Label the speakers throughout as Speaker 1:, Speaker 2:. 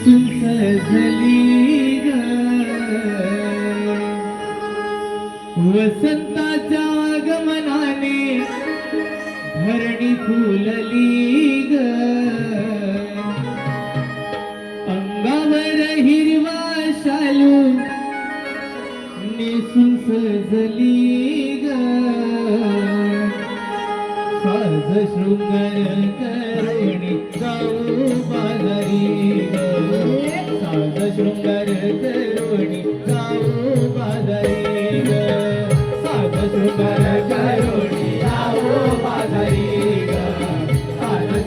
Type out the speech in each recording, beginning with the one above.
Speaker 1: सजली ग. वसंताच्या आगमनाने धरणी फुलली ग. अंगावर हिरवा शालू नेसून सजली ग. साज शृंगार करुणी जाऊ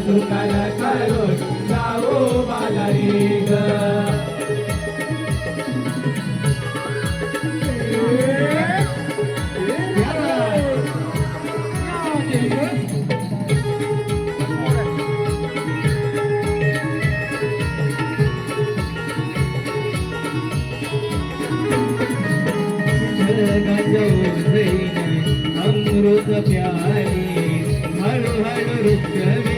Speaker 1: सुखाला करून जाओ बाजारी ग अमृत प्यारी हळूहळू रुचवे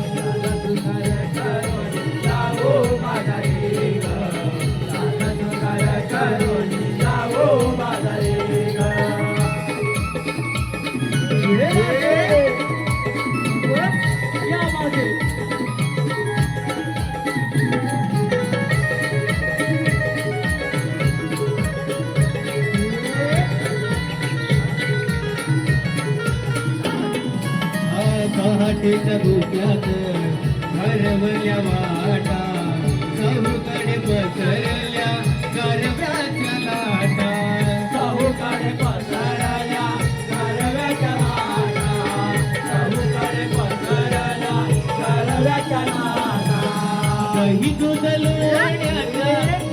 Speaker 1: पहाटेच्या धुक्यात हरवल्या वाटा. साहूकडे पसरल्या करव्याच्या पसरल्या करव्याच्या लाटा. साहूकडे पसरल्या करव्याच्या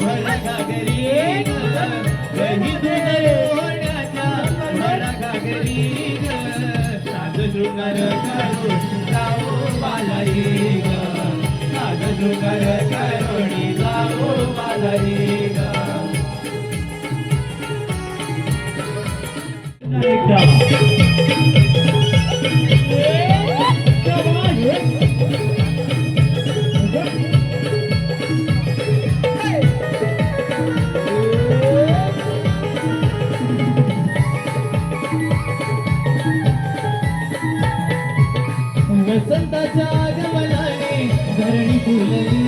Speaker 1: भर घागरी दही वसंताच्या आगमनाने धरणी फुलली